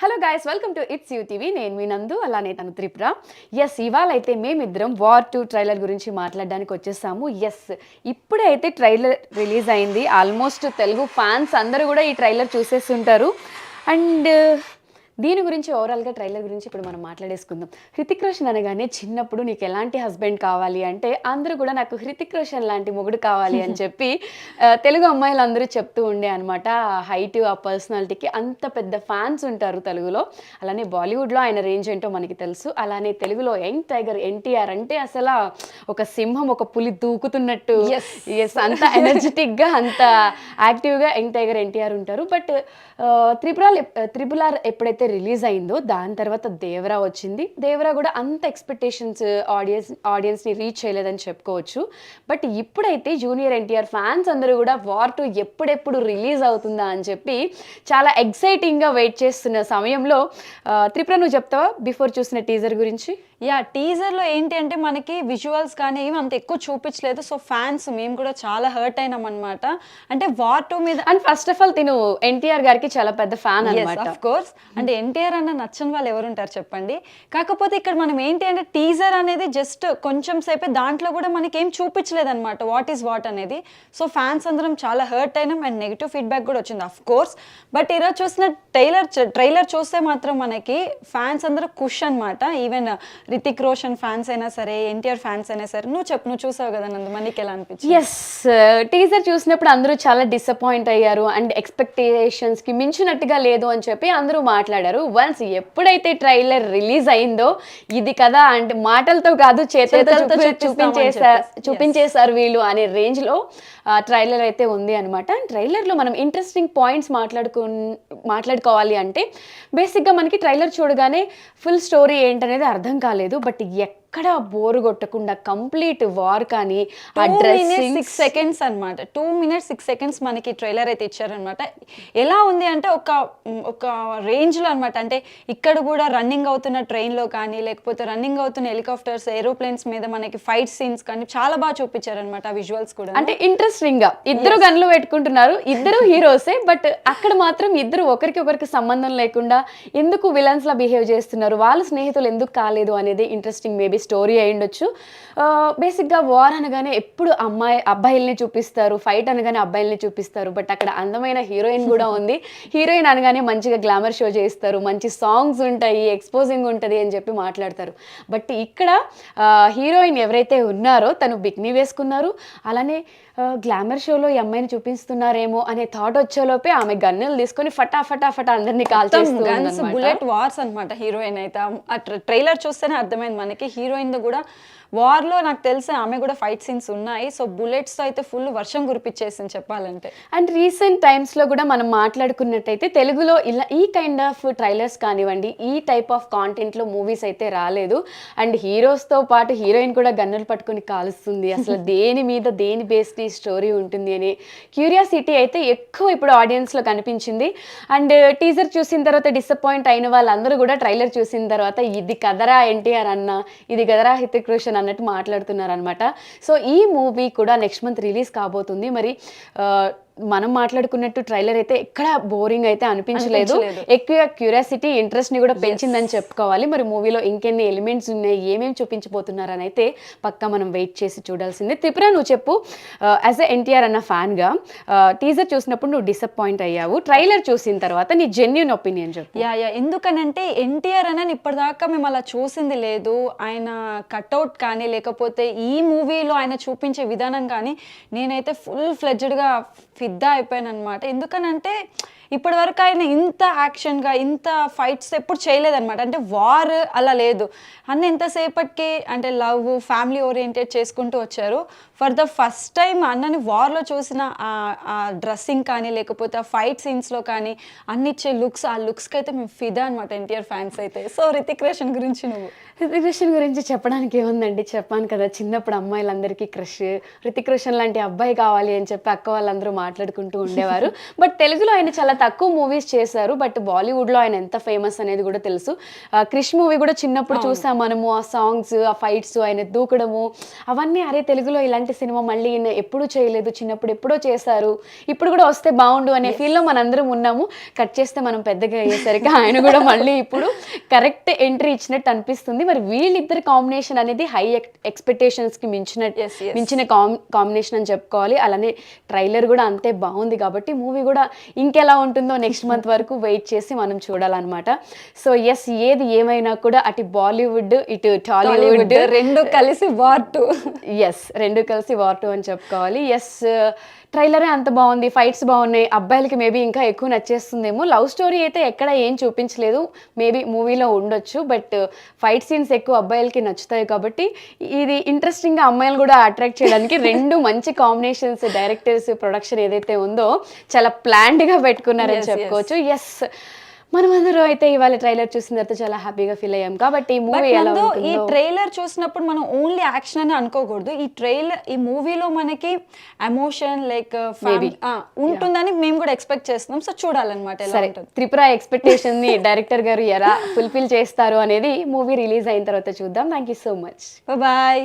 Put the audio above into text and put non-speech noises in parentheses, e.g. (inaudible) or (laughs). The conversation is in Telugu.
Hello guys welcome to it's you TV నేను మీ నందు అలానే తను త్రిపుర. ఎస్ ఇవాళైతే అయితే మేమిద్దరం వార్ టూ ట్రైలర్ గురించి మాట్లాడడానికి వచ్చేసాము. ఎస్ ఇప్పుడైతే ట్రైలర్ రిలీజ్ అయింది. ఆల్మోస్ట్ తెలుగు ఫ్యాన్స్ అందరూ కూడా ఈ ట్రైలర్ చూసేస్తుంటారు అండ్ దీని గురించి ఓవరాల్గా ట్రైలర్ గురించి ఇప్పుడు మనం మాట్లాడేసుకుందాం. హృతిక్ రోషన్ అనగానే చిన్నప్పుడు నీకు ఎలాంటి హస్బెండ్ కావాలి అంటే అందరూ కూడా నాకు హృతిక్ రోషన్ లాంటి మొగుడు కావాలి అని (laughs) చెప్పి తెలుగు అమ్మాయిలు అందరూ చెప్తూ ఉండే అనమాట హైట్ ఆ పర్సనాలిటీకి అంత పెద్ద ఫ్యాన్స్ ఉంటారు తెలుగులో. అలానే బాలీవుడ్లో ఆయన రేంజ్ ఏంటో మనకి తెలుసు. అలానే తెలుగులో యంగ్ టైగర్ ఎన్టీఆర్ అంటే అసలు ఒక సింహం ఒక పులి దూకుతున్నట్టు. ఎస్ అంత ఎనర్జెటిక్గా అంత యాక్టివ్గా యంగ్ టైగర్ ఎన్టీఆర్ ఉంటారు. బట్ త్రిపుర త్రిపుల్ ఆర్ ఎప్పుడైతే రిలీజ్ అయిందో దాని తర్వాత దేవరా వచ్చింది. దేవరా కూడా అంత ఎక్స్పెక్టేషన్స్ ఆడియన్స్ ఆడియన్స్ని రీచ్ చేయలేదని చెప్పుకోవచ్చు. బట్ ఇప్పుడైతే జూనియర్ ఎన్టీఆర్ ఫ్యాన్స్ అందరూ కూడా వార్ టూ ఎప్పుడెప్పుడు రిలీజ్ అవుతుందా అని చెప్పి చాలా ఎక్సైటింగ్గా వెయిట్ చేస్తున్న సమయంలో త్రిపుర నువ్వు చెప్తావా? బిఫోర్ చూసిన టీజర్ గురించి? యా టీజర్లో ఏంటి అంటే మనకి విజువల్స్ కానీ ఏమి అంత ఎక్కువ చూపించలేదు. సో ఫ్యాన్స్ మేము కూడా చాలా హర్ట్ అయినాం అనమాట అంటే వార్ టూ మీద అండ్ ఫస్ట్ ఆఫ్ ఆల్ తిను ఎన్టీఆర్ గారికి చాలా పెద్ద ఫ్యాన్ అనమాట ఆఫ్ కోర్స్ అంటే ఎన్టీఆర్ అన్న నచ్చని వాళ్ళు ఎవరుంటారు చెప్పండి. కాకపోతే ఇక్కడ మనం ఏంటి అంటే టీజర్ అనేది జస్ట్ కొంచెం సేపే దాంట్లో కూడా మనకి ఏం చూపించలేదు అనమాట వాట్ ఈస్ వాట్ అనేది. సో ఫ్యాన్స్ అందరం చాలా హర్ట్ అయినాం అండ్ నెగిటివ్ ఫీడ్బ్యాక్ కూడా వచ్చింది అఫ్ కోర్స్ బట్ ఈరోజు చూసిన ట్రైలర్ ట్రైలర్ చూస్తే మాత్రం మనకి ఫ్యాన్స్ అందరూ ఖుష్ అనమాట ఈవెన్ రితిక్ రోషన్ ఫ్యాన్స్ అయినా సరే ఎన్టీఆర్ ఫ్యాన్స్ అయినా సరే నువ్వు చెప్పు నువ్వు చూసావు కదా నందు మనకి ఎలా అనిపించింది? ఎస్ టీజర్ చూసినప్పుడు అందరూ చాలా డిసప్పాయింట్ అయ్యారు అండ్ ఎక్స్పెక్టేషన్స్కి మించినట్టుగా లేదు అని చెప్పి అందరూ మాట్లాడారు. వన్స్ ఎప్పుడైతే ట్రైలర్ రిలీజ్ అయిందో ఇది కదా అంటే మాటలతో కాదు చేతులతో చేతులతో చూపి- చూపిస్తామని చూపించేశారు వీళ్ళు అనే రేంజ్లో ట్రైలర్ అయితే ఉంది అనమాట ట్రైలర్లో మనం ఇంట్రెస్టింగ్ పాయింట్స్ మాట్లాడుకు మాట్లాడుకోవాలి అంటే బేసిక్గా మనకి ట్రైలర్ చూడగానే ఫుల్ స్టోరీ ఏంటనేది అర్థం కాలేదు. బట్ ఎక్కడ బోరు కొట్టకుండా కంప్లీట్ వార్ కానీ ఆ డ్రెస్సింగ్ సిక్స్ సెకండ్స్ అన్నమాట. టూ మినిట్స్ సిక్స్ సెకండ్స్ మనకి ట్రైలర్ అయితే ఇచ్చారనమాట ఎలా ఉంది అంటే ఒక ఒక రేంజ్లో అన్నమాట. అంటే ఇక్కడ కూడా రన్నింగ్ అవుతున్న train లో కానీ లేకపోతే రన్నింగ్ అవుతున్న హెలికాప్టర్స్ ఏరోప్లేన్స్ మీద మనకి ఫైట్ సీన్స్ కానీ చాలా బాగా చూపించారనమాట ఆ విజువల్స్ కూడా. అంటే ఇంట్రెస్టింగ్గా. ఇద్దరు గన్లు పెట్టుకుంటున్నారు. ఇద్దరు హీరోసే బట్ అక్కడ మాత్రం ఇద్దరు ఒకరికి ఒకరికి సంబంధం లేకుండా ఎందుకు విలన్స్ లా బిహేవ్ చేస్తున్నారు? వాళ్ళ స్నేహితులు ఎందుకు కాలేదు అనేది ఇంట్రెస్టింగ్ మేబీ స్టోరీ అయి ఉండొచ్చు. బేసిక్గా వార్ అనగానే ఎప్పుడు అమ్మాయి అబ్బాయిల్ని చూపిస్తారు ఫైట్ అనగానే అబ్బాయిల్ని చూపిస్తారు బట్ అక్కడ అందమైన హీరోయిన్ కూడా (laughs) ఉంది. హీరోయిన్ అనగానే మంచిగా గ్లామర్ షో చేస్తారు మంచి సాంగ్స్ ఉంటాయి ఎక్స్పోజింగ్ ఉంటుంది అని చెప్పి మాట్లాడతారు. బట్ ఇక్కడ హీరోయిన్ ఎవరైతే ఉన్నారో తను బిక్నీ వేసుకున్నారు. అలానే గ్లామర్ షోలో ఈ అమ్మాయిని చూపిస్తున్నారేమో అనే థాట్ వచ్చేలోపే ఆమె గన్నులు తీసుకొని ఫటా ఫటా ఫటా అందరినీ కాల్ చేస్తూ గన్స్ ఉందన్నమాట. బుల్లెట్ వార్స్ అన్నమాట హీరోయిన్ అయితే. ట్రైలర్ చూస్తేనే అర్థమైంది మనకి. హీరోయిన్ కూడా వార్లో నాకు తెలిసి ఆమె కూడా ఫైట్ సీన్స్ ఉన్నాయి. సో బుల్లెట్స్తో అయితే ఫుల్ వర్షం కురిపించేసింది చెప్పాలంటే. అండ్ రీసెంట్ టైమ్స్లో కూడా మనం మాట్లాడుకున్నట్టయితే తెలుగులో ఇలా ఈ కైండ్ ఆఫ్ ట్రైలర్స్ కానివ్వండి ఈ టైప్ ఆఫ్ కాంటెంట్లో మూవీస్ అయితే రాలేదు. అండ్ హీరోస్తో పాటు హీరోయిన్ కూడా గన్నులు పట్టుకొని కాలుస్తుంది. అసలు (laughs) దేని మీద దేని బేస్డ్ ఈ స్టోరీ ఉంటుంది అని క్యూరియాసిటీ అయితే ఎక్కువ ఇప్పుడు ఆడియన్స్లో కనిపించింది. అండ్ టీజర్ చూసిన తర్వాత డిసప్పాయింట్ అయిన వాళ్ళందరూ కూడా ట్రైలర్ చూసిన తర్వాత ఇది కదరా ఎన్టీఆర్ అన్న ఇది కదరా హితిక్ రోషన్ అన్నట్టు మాట్లాడుతున్నారు అనమాట సో ఈ మూవీ కూడా నెక్స్ట్ మంత్ రిలీజ్ కాబోతుంది. మరి మనం మాట్లాడుకున్నట్టు ట్రైలర్ అయితే ఎక్కడ బోరింగ్ అయితే అనిపించలేదు. ఎక్కువ క్యూరియాసిటీ ఇంట్రెస్ట్ని కూడా పెంచిందని చెప్పుకోవాలి. మరి మూవీలో ఇంకెన్ని ఎలిమెంట్స్ ఉన్నాయి ఏమేమి చూపించబోతున్నారని అయితే పక్కా మనం వెయిట్ చేసి చూడాల్సిందే. త్రిపుర నువ్వు చెప్పు. యాజ్ ఎ ఎన్టీఆర్ అన్న ఫ్యాన్గా టీజర్ చూసినప్పుడు నువ్వు డిసప్పాయింట్ అయ్యావు. ట్రైలర్ చూసిన తర్వాత నీ జెన్యున్ ఒపీనియన్ చెప్పు. యా యా ఎందుకనంటే ఎన్టీఆర్ అని ఇప్పటిదాకా మేము అలా చూసింది లేదు. ఆయన కట్అవుట్ కానీ లేకపోతే ఈ మూవీలో ఆయన చూపించే విధానం కానీ నేనైతే ఫుల్ ఫ్లెడ్జ్డ్గా ఫిద్దా అయిపోయాను అనమాట ఎందుకనంటే ఇప్పటి వరకు ఆయన ఇంత యాక్షన్గా ఇంత ఫైట్స్ ఎప్పుడు చేయలేదన్నమాట. అంటే వార్ అలా లేదు. అన్న ఎంతసేపటికి అంటే లవ్ ఫ్యామిలీ ఓరియంటెడ్ చేసుకుంటూ వచ్చారు. ఫర్ ద ఫస్ట్ టైం అన్నని వార్లో చూసిన ఆ- ఆ డ్రెస్సింగ్ కానీ లేకపోతే ఆ ఫైట్ సీన్స్లో కానీ అన్నిచ్చే లుక్స్ ఆ లుక్స్కి అయితే మేము ఫిదా అనమాట ఎన్టీఆర్ ఫ్యాన్స్ అయితే. సో రితిక్ రోషన్ గురించి నువ్వు? హృతిక్ రోషన్ గురించి చెప్పడానికి ఏముందండి? చెప్పాను కదా చిన్నప్పుడు అమ్మాయిలందరికీ క్రష్. హృతిక్ రోషన్ లాంటి అబ్బాయి కావాలి అని చెప్పి అక్క వాళ్ళందరూ మాట్లాడుకుంటూ ఉండేవారు. (laughs) బట్ తెలుగులో ఆయన చాలా తక్కువ మూవీస్ చేశారు బట్ బాలీవుడ్లో ఆయన ఎంత ఫేమస్ అనేది కూడా తెలుసు. క్రిష్ మూవీ కూడా చిన్నప్పుడు చూసాం మనము ఆ సాంగ్స్ ఆ ఫైట్స్ ఆయన దూకడము అవన్నీ అరే తెలుగులో ఇలాంటి సినిమా మళ్ళీ ఎప్పుడూ చేయలేదు చిన్నప్పుడు ఎప్పుడో చేశారు ఇప్పుడు కూడా వస్తే బాగుండు అనే ఫీల్లో మనందరం ఉన్నాము. కట్ చేస్తే మనం పెద్దగా అయ్యేసరికి ఆయన కూడా మళ్ళీ ఇప్పుడు కరెక్ట్ ఎంట్రీ ఇచ్చినట్టు అనిపిస్తుంది. మరి వీళ్ళిద్దరి కాంబినేషన్ అనేది హై ఎక్స్పెక్టేషన్స్కి మించిన. మించిన కాం కాంబినేషన్ అని చెప్పుకోవాలి. అలానే ట్రైలర్ కూడా అంతే బాగుంది కాబట్టి మూవీ కూడా ఇంకెలా ఉంటుందో నెక్స్ట్ మంత్ వరకు వెయిట్ చేసి మనం చూడాలన్నమాట. సో ఎస్ ఏది ఏమైనా కూడా అటు బాలీవుడ్ ఇటు టాలీవుడ్ టాలీవుడ్ రెండు కలిసి వార్ టూ ఎస్ రెండు కలిసి వార్ టూ అని చెప్పుకోవాలి. ఎస్ ట్రైలరే అంత బాగుంది ఫైట్స్ బాగున్నాయి అబ్బాయిలకి మేబీ ఇంకా ఎక్కువ నచ్చేస్తుందేమో. లవ్ స్టోరీ అయితే ఎక్కడ ఏం చూపించలేదు. మేబీ మూవీలో ఉండొచ్చు బట్ ఫైట్ సీన్స్ ఎక్కువ అబ్బాయిలకి నచ్చుతాయి కాబట్టి ఇది ఇంట్రెస్టింగ్గా అమ్మాయిలు కూడా అట్రాక్ట్ చేయడానికి (laughs) రెండు మంచి కాంబినేషన్స్ డైరెక్టర్స్ ప్రొడక్షన్ ఏదైతే ఉందో చాలా ప్లాన్డ్గా పెట్టుకున్నారని. చెప్పుకోవచ్చు. ఎస్ మనమందరూ అయితే ఇవాళ ట్రైలర్ చూసిన తర్వాత చాలా హ్యాపీగా ఫీల్ అయ్యాం. కాబట్టి ఈ మూవీ ఈ ట్రైలర్ చూసినప్పుడు మనం ఓన్లీ యాక్షన్ అని అనుకోకూడదు. ఈ ట్రైలర్ ఈ మూవీలో మనకి ఎమోషన్ లైక్ Maybe. ఉంటుందని మేము కూడా ఎక్స్పెక్ట్ చేస్తున్నాం. సో చూడాలన్నమాట సరే త్రిపుర ఎక్స్పెక్టేషన్ని డైరెక్టర్ గారు ఎలా ఫుల్ఫిల్ చేస్తారు అనేది మూవీ రిలీజ్ అయిన తర్వాత చూద్దాం. Thank you so much bye